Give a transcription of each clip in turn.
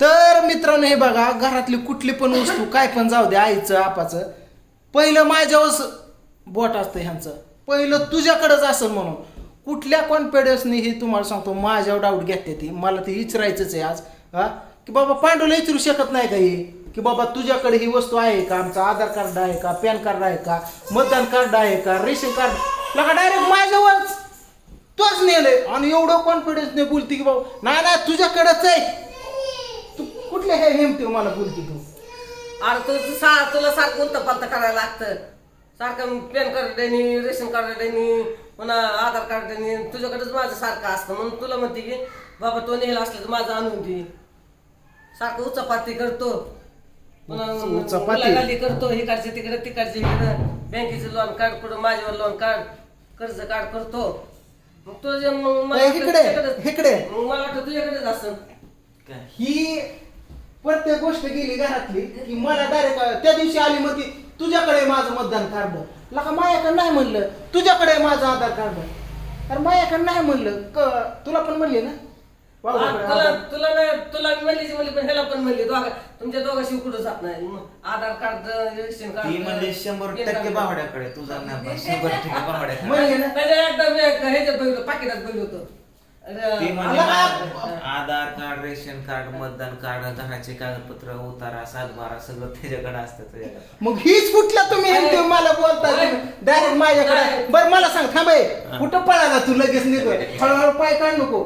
तर मित्रांनो हे बघा घरातली कुठली पण वस्तू काय पण जाऊ दे आईचं आपाचं. पहिलं माझ्यावर बोट असतं ह्यांचं. पहिलं तुझ्याकडंच असेल म्हणून. कुठल्या कॉन्फिडन्सने हे तुम्हाला सांगतो माझ्यावर डाऊट घेते ती. मला ते विचारायचंच आहे आज हा? की बाबा पांडूला विचारू शकत नाही का हे? की बाबा तुझ्याकडे ही वस्तू आहे का? आमचं आधार कार्ड आहे का? पॅन कार्ड आहे का? मतदान कार्ड आहे का? Ration card? लगा डायरेक्ट माझ्यावरच. तोच नेलंय. आणि एवढं कॉन्फिडन्सने बोलते की बाबा नाही नाही तुझ्याकडेच आहे. मला बोलते तू. अरे तू सा तुला सारखं उलट पालत करायला लागतं. सारखं पॅन कार्ड देणी रेशन कार्ड देणी पुन्हा आधार कार्ड देणी तुझ्याकडेच माझं सारखं असतं. म्हणून तुला म्हणते की बाबा तो नेला असलं तर माझं आणून दे. सारखं उचापाती करतो. पुन्हा उचापाती? मुलाखाली करतो. इकडचे तिकडे तिकडचे इकडे. बँकेचं लोन काढ कुठं माझ्यावर लोन काढ. कर्ज काढ करतो. मग तुझ्या मग मला वाटलं इकडे, तुझ्याकडेच- इकडे. मग मला वाटतं तुझ्याकडेच असं. ही प्रत्येक गोष्ट गेली घरातली की मला डायरेक्ट त्या दिवशी आली मग ती तुझ्याकडे माझं मतदान कार्ड. लका मायाकडे नाही म्हणलं तुझ्याकडे माझं आधार कार्ड. अरे मायाकडे नाही म्हणलं क- तुला पण म्हणले ना? तुला आधार. तुला नाही तुला म्हणलीची म्हणली पण ह्याला पण म्हणली दोघा तुमच्या दोघांशी कुठं जात नाही? मग आधार कार्ड रेशन कार्ड. ती म्हणजे शंभर टक्के बावड्याकडे तुझा नाही पण शंभर टक्के बावड्याकडे म्हणले ना? त्याच्या एकदा मी एक ह्याच्यात बघितलं पाकिटात बघितलं होतं. ती म्हणजे आधार कार्ड रेशन कार्ड मतदान कार्ड घराचे कागदपत्र उतारा सातबारा सगळं त्याच्याकडे असतं मग हीच कुठल्या तुम्ही. हे मला बोलताय अरे. डायरेक्ट माझ्याकडे. बरं मला सांग थांबाय कुठं पळाला तू लगेच निघ? हळूहळू पाय काढ नको.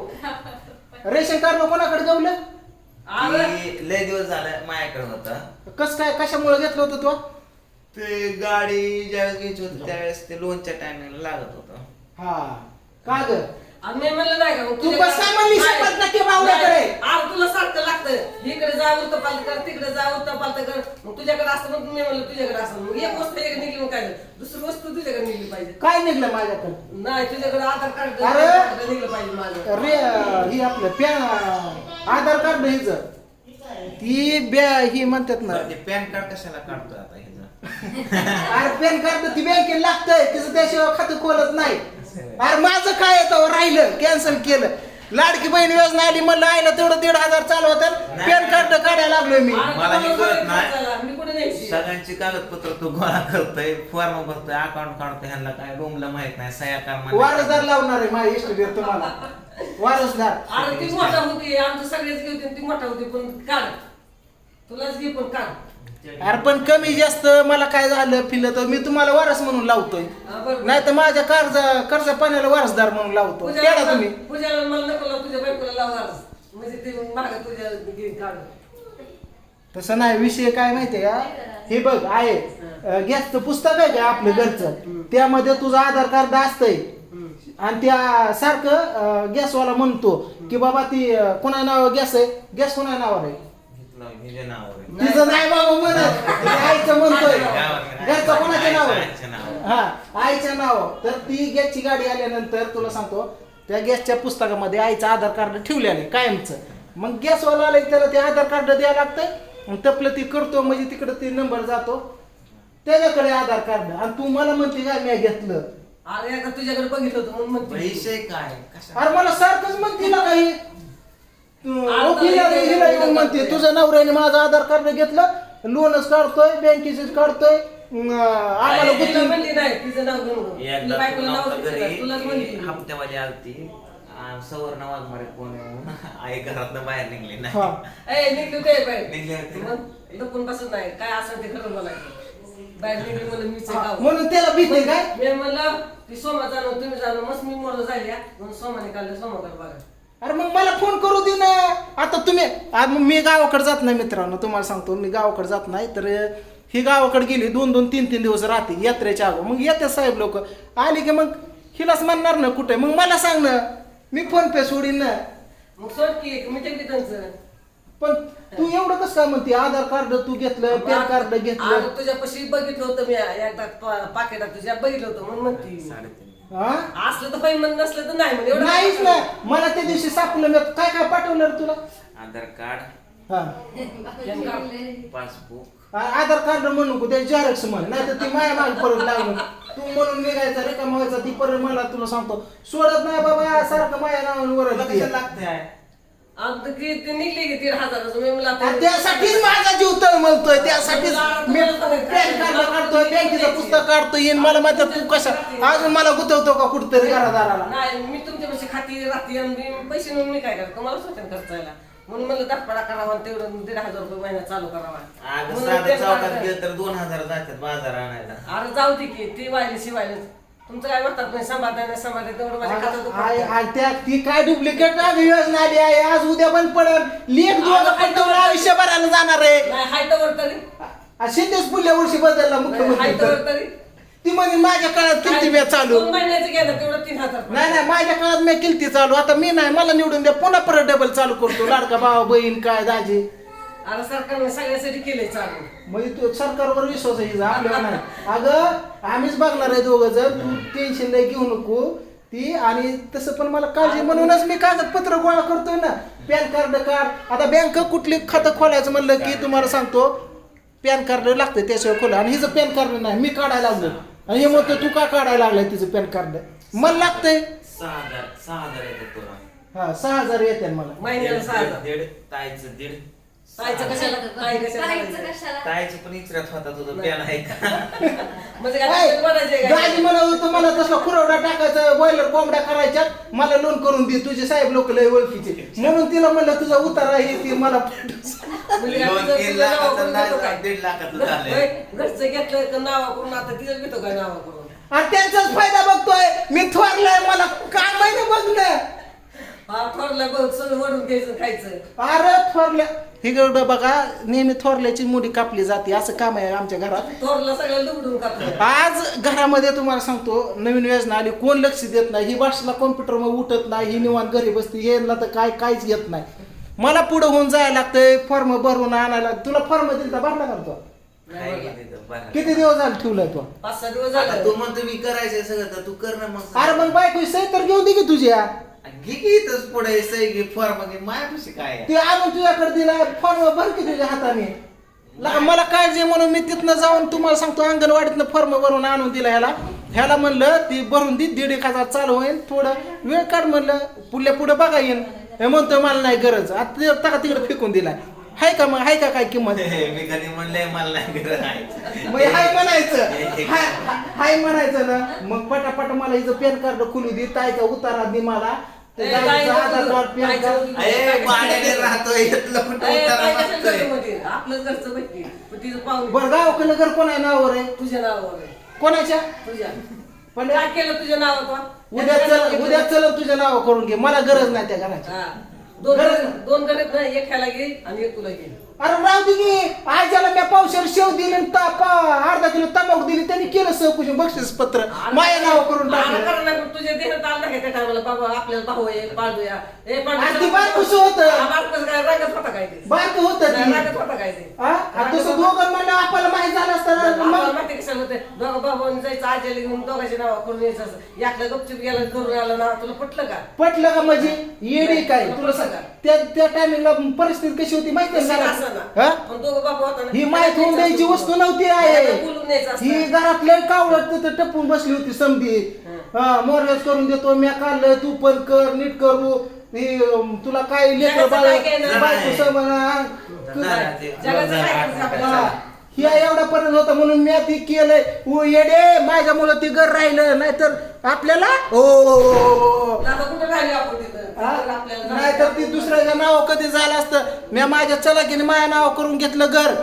रेशन कार्ड कोणाकडे जाऊलं अरे, ती लय दिवस झाला माझ्याकडे होता कस काय कशामुळे घेतलं होतं तू? ते गाडी ज्यावेळेस घ्यायची होती त्यावेळेस ते लोनच्या टायमिंगला लागत होतं. हा. का ग? आणि मी म्हणलं नाही का मग तू बस काय म्हणली नाही. शपथ नक्की बावड्याकडे? नाही. अरे तुला सारखं लागतं इकडे जा उलट पालत कर तिकडे जा उलट पालत कर मग तुझ्याकडे असतं मग मी म्हणलं तुझ्याकडे असतं मग एक वस्तू एक निघली मग काय झालं? दुसरी वस्तू तुझ्याकडे निघली पाहिजे काय निघलं माझ्याकडे नाही तुझ्याकडे आधार कार्ड अरे. निघलं पाहिजे माझं रे ही आपलं पॅन आधार कार्ड हिच ती ब्या ही म्हणतात ना ते पॅन कार्ड कशाला काढतोय आता ह्याचं अरे पॅन कार्ड ती बँकेत लागतंय तिचं त्याशिवाय खातं खोलत नाही अरे माझं काय येतं राहिलं कॅन्सल केलं. लाडकी बहीण योजना आली म्हणलं आईला तेवढं दीड हजार चालू होतं. पॅन कार्ड काढायला लागलोय मी. मला हे कळत नाही. मी कुठे सगळ्यांची कागदपत्र तू गोळा करतोय फॉर्म भरतोय अकाउंट काढतोय ह्यांना काय रूमला माहीत नाही सह्या कर वारसदार लावणार आहे माझ्या इष्टदेव तुम्हाला. वारसदार. अरे ती मोठा होती आमच्या सगळ्याच घेऊ ती मोठा होती पण काढ. तुलाच घे पण काढ. अरे पण कमी जास्त मला काय झालं फिरलं तर मी तुम्हाला वारस म्हणून लावतोय. नाही तर माझ्या कर्ज कर्ज पाण्याला वारसदार म्हणून लावतो. तेडा तुम्ही? पूजाला मला नको लावू, तुझ्या बायकोला लावणार म्हणजे ते माग तुझ्या घेऊन काढ तसं नाही विषय काय माहितीये का? हे बघ आहे. गॅसचं पुस्तक आहे का आपलं घरचं? त्यामध्ये तुझं आधार कार्ड असतंय. आणि त्या सारखं गॅसवाला म्हणतो की बाबा ती अं, कोणा नाव गॅस आहे? गॅस कोणा नावावर आहे? आहे. तिचं नाही बाबा म्हणत. ते आईचं म्हणतोय. घरचं कोणाच्या नावावर. हा आईच्या नाव. तर ती गॅसची गाडी आल्यानंतर तुला सांगतो त्या गॅसच्या पुस्तकामध्ये आईचं आधार कार्ड ठेवले आहे कायमचं. मग गॅसवाला आलं की त्याला ते आधार कार्ड द्यावं लागतंय. मग तपलं ती करतो म्हणजे तिकडं ते नंबर जातो. त्याच्याकडे आधार कार्ड. आणि तू मला म्हणते काय मी घेतलं. अरे तुझ्याकडे बघितलं होतं म्हणून म्हणते. विषय काय? अरे मला सारखंच म्हणते ना काही. हिला येऊन म्हणते तुझ्या नवऱ्याने माझं आधार कार्ड घेतलं लोनच काढतोय बँकेचंच काढतोय आम्हाला एकदा नव्हतं घरी हप्त्यामध्ये आलती. आ, सवर्ण वाघमारे कोण आहे म्हणून आई घरातनं बाहेर निघली नाही. हा. ए निघली होती. बसत नाही. काय असं ते खरं बोलायचं. बाहेर निघली गाव म्हणून त्याला भीती काय? मी म्हणलं ती सोमा जाणं तुम्ही जाणं मस्त मी मोर झाली हा. म्हणून सोमाने काढलं सोमाकडे बघा अरे मग मला फोन करू दे ना. आता तुम्ही आज मग मी गावाकडे जात नाही मित्रांनो तुम्हाला सांगतो मी गावाकडे जात नाही. तर ही गावाकडे गेली दोन दोन तीन तीन दिवस राहते यात्रेच्या अगो मग येते साहेब लोक. आली की मग हिलाच म्हणणार ना कुठे? मग मला सांग ना. मी फोन पे सोडीन ना. मग सोड की त्यांचं. पण तू एवढं कसं काय म्हणते? आधार कार्ड तू घेतलं पॅन कार्ड घेतलं. तुझ्यापाशी बघितलं होतं मी एकदा पा- पाकिटात तुझ्या बघितलं होतं म्हणून म्हणते. असलं तर होईल म्हणून नसलं तर नाही म्हणजे एवढं नाहीच ना. मला त्या दिवशी सापडलं मी काय काय पाठवलं रे तुला? आधार कार्ड. हा. पासबुक. आ- आधार कार्ड म्हणू नको त्याची झेरॉक्स म्हण. नाही तर ती माया माग परत लागलं. तू म्हणून निघायचा रिकामा व्हायचा ती परत मला तुला सांगतो. सोडत नाही बाबा सारखं माया नावावर तुला. कशाला लागतंय? आणि ती- निघली की दीड हजाराचं मी म्हणलं आता- आणि त्यासाठीच माझा जीव तळमळतोय त्यासाठीच मी पॅन कार्ड काढतोय बँकेचं पुस्तक काढतोय येईन मला माहिती तू कशा अजून मला गुतवतो का कुठतरी घरादाराला? नाही मी तुमच्यापाशी खाती राहते आणि मी पैसे नेऊन मी काय करतो? मला स्वतः खर्चायला. म्हणून म्हणलं दटपडा करावा आणि तेवढं दीड हजार रुपये महिना चालू करावा. अगं म्हणून साधं ते चौकात काढलं. गेलं तर दोन हजार जातात बाजार आणायला. अरे जाऊ दे की ती वाहिली शिवायला तुमचं काय म्हणतात नाही तेवढं माझ्या खात्यात दुखतं. आय- त्या ती काय डुप्लिकेट योजना आली आहे? आज उद्या बंद पडेल. लेख दोन पटवलं आयुष्यभराला जाणार आहे. नाही हाय तर वर तरी. आ, शिंदेच पुढल्या वर्षी बदलला नाही, हाय मुख्यमंत्री तर. तर. तरी. ती म्हणे माझ्या काळात किती वेळ चालू? दोन महिन्याचं गेलं तेवढं तीन हजार नाही नाही माझ्या काळात मी किलती चालू. आता मी नाही मला निवडून द्या. पुन्हा परत डबल चालू करतो. लाडका भावा बहीण काय दाजी. अरे सरकारने सगळ्यासाठी केलंय चालू. म्हणजे तू सरकारवर विश्वास आहे हिचा, नाही. अगं आम्हीच बघणार आहे दोघं जण तू टेन्शन नाही घेऊ नको. ती आणि तसं पण मला काळजी म्हणूनच मी कागदपत्र गोळा करतोय ना. पॅन कार्ड कार्ड आता बँक कुठली खातं खोलायचं म्हणलं की तुम्हाला सांगतो पॅन कार्ड लागतं त्याशिवाय खोला. आणि हिचं पॅन कार्ड नाही मी काढायला लागलो आणि हे म्हणतो तू का काढायला लागलाय तिचं पॅन कार्ड? मला लागतंय. सहा हजार सहा हजार येतात तुला. हा सहा हजार येते मला. महिन्याला सहा हजार. दीड ताईचं दीड. ताईचं कशाला ताई कशाला करायचं करायचं? कशाला ताईचं पण इचरात होता तुझं पॅन आहे का म्हणजे काय? म्हणत होतं मला तसला खुरवडा टाकायचा बॉयलर कोंबड्या करायच्या मला लोन करून दे तुझे साहेब लोक लय ओळखीचे म्हणून तिला म्हणलं तुझा उतारा हे ती मला काय दोन तुझं- तीन तुझं लाखाचं नाव करून घेतो नाही, काय? दीड लाखाचं घर- झालंय. होय, घरचं घेतलं का नावा करून आता तिथं घेतो काय नावा करून आणि त्यांचाच फायदा बघतोय मी थोरलाय मला काय माहिती बघणं हा थोरला बहुत सगळं वडून घ्यायचं खायचं अरे थोरल्या हिकडं बघा नेहमी थोरल्याची मुडी कापली जाते असं काम आहे आमच्या घरात. थोरला सगळं आज घरामध्ये तुम्हाला सांगतो नवीन योजना आली कोण लक्ष देत नाही ही भाषेला कॉम्प्युटर मग उठत नाही ही निवांत घरी बसते हे ना तर काय काहीच येत नाही. मला पुढे होऊन जायला लागतंय फॉर्म भरून आणायला तुला फॉर्म दिला भरला का तो? बरं. किती दिवस झाले ठेवलाय तो? पाच सहा दिवस आता झालं तू म्हणतो मी करायचंय सगळं तर तू कर ना मग. अरे मग बायको सही तर घेऊन दे की तुझ्या. घे की इथंच पुढे सही घे फॉर्म घे मायापाशी काय आहे? ते आणून तुझ्याकडे दिला फॉर्म भर की तुझ्या हाताने. मला काळजी आहे म्हणून मी तिथनं जाऊन तुम्हाला सांगतो अंगणवाडीतनं फॉर्म भरून आणून दिला ह्याला. ह्याला म्हणलं ती भरून दे दीड एक हजार चालू होईल थोडं वेळ काढ म्हणलं पुढल्या पुढे बघा येईन. हे म्हणतोय मला नाही गरज. आता ते टाका तिकडे फेकून दिलाय? हाय का मग? हाय का काय किंमत? मी कधी म्हणलंय मला नाही गरज हाय म्हणायचं. हाय हाय म्हणायचं ना. मग पटापट मला हिचं पॅन कार्ड खुलू दे तायचा उतारा दे मला. ए, अरे भाड्याने राहतोय इथलं कुठं उतारा काय कशाला मागतोय. घरचं पण तिचं पाहून बरं कोण नावावर आहे तुझ्या नावावर आहे. कोणाच्या तुझ्या पण काय केलं तुझ्या नावात उद्या चल उद्या चल तुझं नाव करून घे मला गरज नाही त्या घराची हा. दोन गरीब- दोन गरीब नाही एक ह्याला घे आणि एक तुला घे अरे राव दे की. आज्याला मी पावशेर शेव दिली आणि ता- पा- अर्धा किलो तंबाखू दिली त्यांनी केलं सहकुशी बक्षीस पत्र माझ्या नाव करून टाकलं. तुझ्या देहात आला नाही त्या टायमाला बाबा आपल्याला भाऊ आहे पाळूया ए आणि ती बारकुसं होतं. बारकुसं काय? रागत होता काय ते? बारक होत रागत होता काय ते? हा? आणि तसं दोघं म्हणलं आपल्याला माहीत झालं असतं ना, आपल्याला मग माहिती कशाला होते दोघं भाऊ जायचं आजीला घेऊन दोघांची नाव करून यायचं असं गपचूप गेलं करून आलं ना तुला पटलं का पटलं का म्हणजे येडी काय तुला सांग त्या त्या टायमिंगला परिस्थिती कशी होती माहिती आहे तसं ना असं घरात? ना. हा? पण दोघं बाबा होता ना ही माहीत होऊन द्यायची वस्तू नव्हती आहे बोलून न्यायचं असतं. ही घरातले कावळत तिथं टपून बसली होती समधी हा करून देतो मी काढलंय तू पण कर नीट करू ही अं, तुला काय लेकर जगाचं काय? बायको जगाचं काय करायचं. हा. ही एवढा पर्यंत होता म्हणून मी ती केलंय. उ येडे माझ्यामुळं ती घर राहिलं नाहीतर आपल्याला? ओ आता कुठं राहिली आपण तिथं? आपल्याला नाहीतर ती दुसऱ्याच्या नाव कधी झालं असतं. मी माझ्या चलाकीने माझ्या नाव करून घेतलं घर.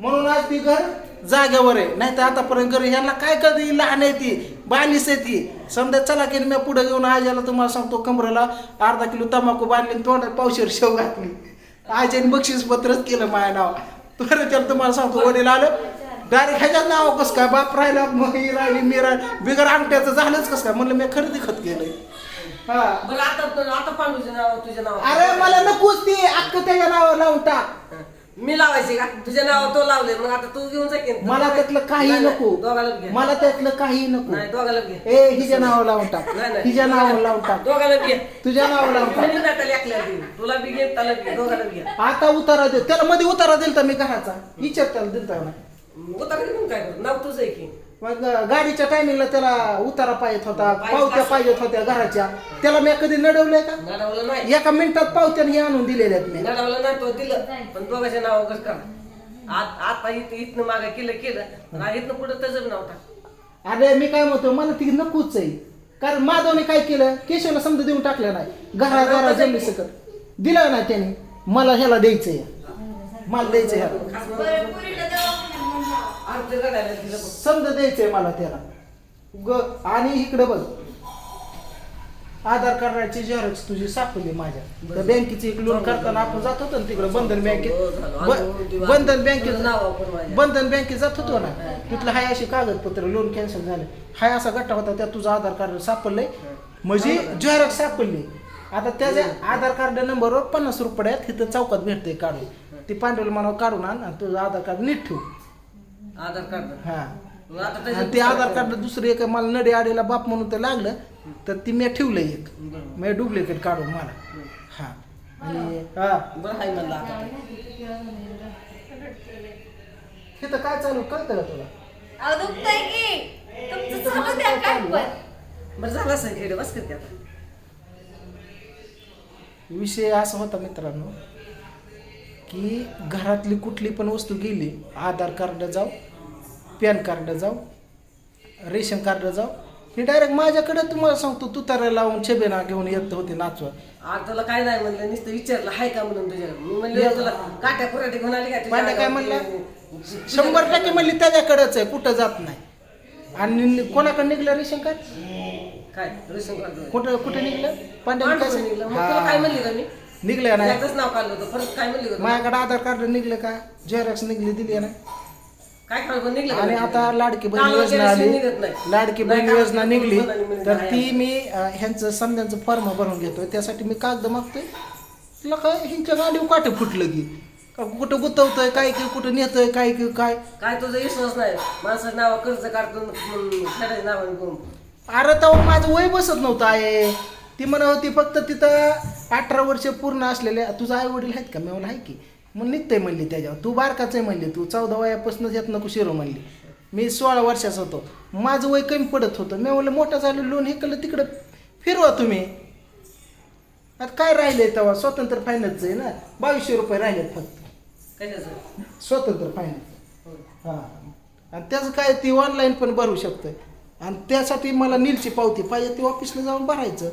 म्हणून आज ती घर जाग्यावर आहे. नाही तर आतापर्यंत घर ह्यांना काय कधी लहान आहे ती बालिस आहे ती. समजा चलाकीने मी पुढे घेऊन आज्याला तुम्हाला सांगतो कमरेला अर्धा किलो तंबाखू बांधली आणि तोंडात पावशेर शेव घातली. आज्याने बक्षीस पत्रच केलं माझ्या नाव तर त्याला तुम्हाला सांगतो वडील आलं डायरेक्ट ह्याच्यात नाव कसं काय? बाप राहिला मग ही राहिली मी राहिली. बिगर अंगठ्याचं झालंच कसं काय? म्हणलं मी खरेदी खत केलंय हा. बरं आता आता पांडूच्या नाव तुझ्या नाव अरे मला नकोच ती. अक्क त्याच्या नावावर लावून टाक. मी लावायची का? तुझ्या नाव तो लावले मग आता तू घेऊन जा की. मला त्यातलं काही नको. दोघाला घे. मला त्यातलं काही नको. नाही दोघाला घे. ए हिच्या नावावर लावून टाक. नाही, नाही. हिच्या नावावर लावून टाक. दोघाला घे. तुझ्या नावावर लावून टाक. कोणी. तुला बी घे त्याला घे दोघाला घे. आता उतारा दे त्याला मध्ये उतारा दिलता मी घराचा. विचार त्याला दिलता ना उतार घेऊन काय करू? नाव तुझं आहे की. मग गाडीच्या टायमिंगला त्याला उतारा पाहिजे होता पावत्या पाहिजेत होत्या घराच्या. त्याला मी कधी नडवलंय का? नाही. एका मिनिटात पावत्याने हे आणून दिलेल्या आहेत मी. नडवलं नाही तो दिलं. पण दोघांच्या नाव कसं करा. आत आता इथं इथनं मागे केलं केलं. पण आ- इथनं पुढं तसं नव्हता. अरे मी काय म्हणतो मला ती नकोच आहे. कारण माधवने काय केलं? केशवला समजा देऊन टाकलं नाही. घरा घरा जमली सकट दिलं नाही त्याने. मला ह्याला द्यायचंय. मला द्यायचं ह्याला. बघ. समजा द्यायचंय मला त्याला. ग आणि इकडे बघ. आधार कार्डाची झेरॉक्स तुझी सापडली माझ्या. तर बँकेची एक लोन करताना आपण जात होतो ना तिकडे बंधन बँकेत. हो, झालं. ब- आणि बंधन बँकेत नाव माझ्या. बंधन बँकेत जात होतो ना. तिथलं हाय अशी कागदपत्र लोन कॅन्सल झाले. हाय असा गट्टा होता त्यात तुझं आधार कार्ड सापडलंय. म्हणजे झेरॉक्स सापडली. आता त्याच्या आधार कार्ड नंबरवर पन्नास रुपयात तिथं चौकात भेटते काढून. ती पांडवल मनावर काढून आण आणि तुझं आधार कार्ड नीट ठेव. आधार कार्ड. हा. मग आता आणि त्याच्यात ते आधार कार्ड दुसरं एक मला नडी आडीला बाप म्हणून तर लागलं तर ती मी ठेवलं एक. बरं. मी डुप्लिकेट काढून मला. हा. आणि हा. बरं हाय म्हणलं आता. हे तर काय चालू कळतं का तुला? अहो दुखतंय की. तुमचं चालू द्या काय पण. बरं झालं असं खेळ बस करते आता. विषय असा होता मित्रांनो की घरातली कुठली पण वस्तू गेली आधार कार्ड जाऊ पॅन कार्ड जाऊ रेशन कार्ड जाऊ हे डायरेक्ट माझ्याकडे तुम्हाला सांगतो तुतारा लावून छबेना घेऊन येत होते नाचवा तुला काय नाही म्हणलं नुसतं विचारलं हाय का? म्हणून तुझ्याकडे मी म्हणलं तुला काट्या कुराटे घेऊन आली का तुझ्या पांड्या काय? म्हणला? शंभर टक्के म्हणली त्याच्याकडेच आहे कुठं जात नाही. आणि कोणाकडे निघलं रेशन कार्ड? काय रेशन कार्ड? कुठं कुठं निघलं? पांढरं निघलं. काय म्हणली का मी? निघलं नाही? त्याचंच नाव काढलं होतं. परत काय म्हणली? माझ्याकडे आधार कार्ड निघलं का? झेरॉक्स निघली दिली ना? काय निघलं का आणि नाही? आता लाडकी बहीण कामाला योजना गेल्याशिवाय आली निघत नाही. लाडकी बहीण योजना निघली. निघत नाही. तर ती मी अं, ह्यांचं समजांचं फॉर्म भरून घेतोय. त्यासाठी मी कागद मागतोय. तुला काय ह्यांच्या गाडीवर काटे फुटलं की? का कुठं गुतवतोय काय की कुठं नेतोय काय की काय? काय तुझं विश्वास नाही. माणसाचं नाव कर्ज काढतो खेळायचं नावाने करून. अरे तेव्हा माझं वय बसत नव्हतं आहे ती म्हणत होती फक्त तिथं अठरा वर्ष पूर्ण असलेले तुझं आई वडील आहेत का? मी म्हणलं आहे की? मग निघतंय म्हणली त्याच्यावर. तू बारकाच आहे म्हणली तू. चौदा वयापासूनच येत नको शिरो म्हणली. मी सोळा वर्षाचा होतो. माझं वय कमी पडत होतं. मी म्हणलं मोठं झालं लोन हे केलं तिकडं फिरवा तुम्ही. आता काय राहिले तेव्हा? स्वतंत्र फायनान्सचं आहे ना? बावीसशे रुपये राहिलेत फक्त. स्वतंत्र फायनान्स हां. आणि त्याचं काय ती ऑनलाईन पण भरू शकतोय. आणि त्यासाठी मला नीलची पावती पाहिजे ती ऑफिसला जाऊन भरायचं.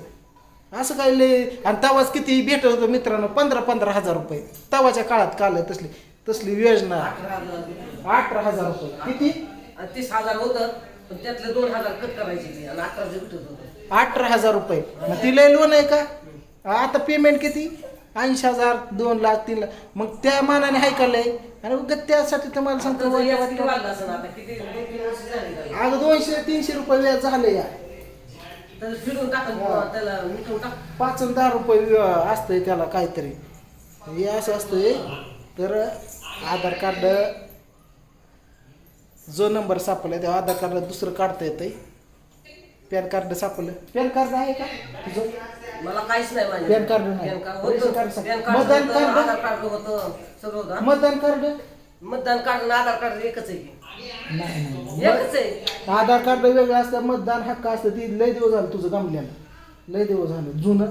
असं काय लय आणि तवाच किती भेटत होतं मित्रांनो? पंधरा पंधरा हजार रुपये. तवाच्या काळात काल तसली तसली योजना. अठरा हजार अठरा रुपये. किती? तीस हजार होतं पण त्यातले दोन हजार कट करायचे आणि अकराचे भेटत होतं. अठरा हजार रुपये. मग ती लय लोन आहे का? आता पेमेंट किती? ऐंशी हजार दोन लाख तीन लाख. मग त्या मानाने हाय का लय? आणि त्यासाठी तुम्हाला सांगतो? अगं दोनशे तीनशे रुपये व्याज झालं या. तर फिरून त्याला टाक. पाच आणि दहा रुपये असतंय त्याला काहीतरी. हे असं असतंय. तर आधार कार्ड जो नंबर सापडला त्या आधार कार्ड दुसरं काढता येतंय. पॅन कार्ड सापडलं. पॅन कार्ड आहे का? तुझं मला काहीच नाही माझ्या पॅन कार्ड नाही. पॅन कार्ड रेशन होतं. कार्ड सांग. पॅन कार्ड मतदान होतं, कार्ड? आधार कार्ड होतं सगळं होतं. मतदान कार्ड? मतदान कार्ड आणि आधार कार्ड एकच आहे की. नाही. नाही एकच आहे. आधार कार्ड वेगळं असतं मतदान हक्क असतं ती लय दिवस झालं तुझं गमल्यानं लय दिवस झालं जुनं.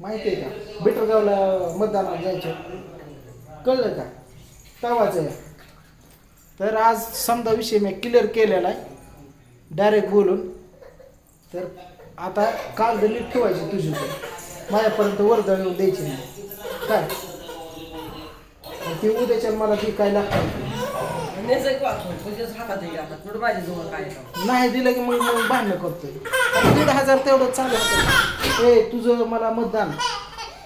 माहिती आहे का? बिटरगावला मतदानाला जायचं. कळलं का? तवाच आहे. तर आज समजा विषय मी क्लिअर केलेला आहे. डायरेक्ट बोलून. तर आता कागद नीट ठेवायची तुझी. माझ्यापर्यंत वर्दळ येऊन द्यायची नाही. काय? ती उद्याच्या मला ती काय लागतं? वाचून तुझ्याच हातात आहे आता. थोडं माझ्या जवळ काय आहे? का? नाही दिलं की मग मग भांडणं करतोय. दीड हजार तेवढं चालू ए तुझं मला मतदान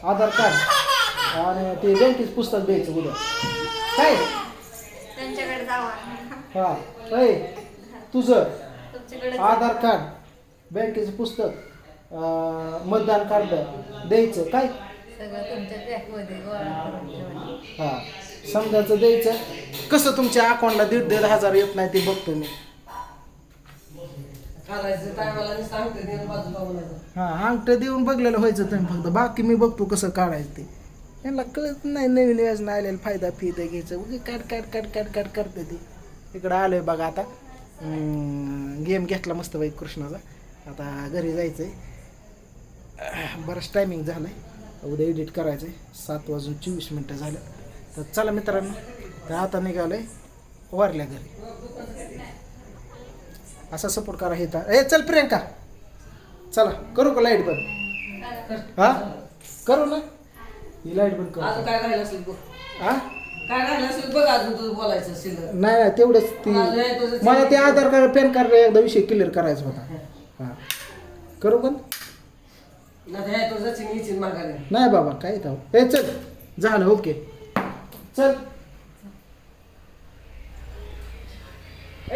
आधार कार्ड आणि ते बँकेचं पुस्तक द्यायचं उद्या काय? त्यांच्याकडे जावा. हा. ए तुझं तुमच्याकडे आधार कार्ड बँकेचं पुस्तक अं, मतदान कार्ड द्यायचं. काय? सगळं तुमच्या बॅगमध्ये गोळा करून ठेवा. हा. समजायचं द्यायचं. कसं तुमच्या अकाउंटला दीड दीड हजार येत नाही ते बघतो मी. हा अंगठं देऊन बघलेलं व्हायचं तुम्ही फक्त. बाकी मी बघतो कसं काढायचं ते. यांना कळत नाही नवीन योजना आलेला फायदा फिदा घ्यायचं उगी काट काट काट काट काट करते ते. इकडं आलोय बघा आता. गेम घेतला मस्त बाई कृष्णाचा. आता घरी जायचं आहे बराच टायमिंग झालं आहे उद्या एडिट करायचं आहे सात वाजून चोवीस मिनटं झालं. तर चला मित्रांनो तर आता निघालो आहे वारल्या घरी. असा सपोर्ट करा हे तर. ए चल प्रियंका. चला करू का लाइट बंद? हा? करू ना. ही लाइट बंद करू. काय राहिलं असेल बघ. हा? काय राहिलं असेल बघ अजून तुझं बोलायचं असेल नाही नाही तेवढंच ती मला ते आधार कार्ड पॅन कार्ड एकदा विषय क्लिअर करायचा होता. हा. करू पण नाही हे बाबा काय तर. ए चल. झालं ओके. चल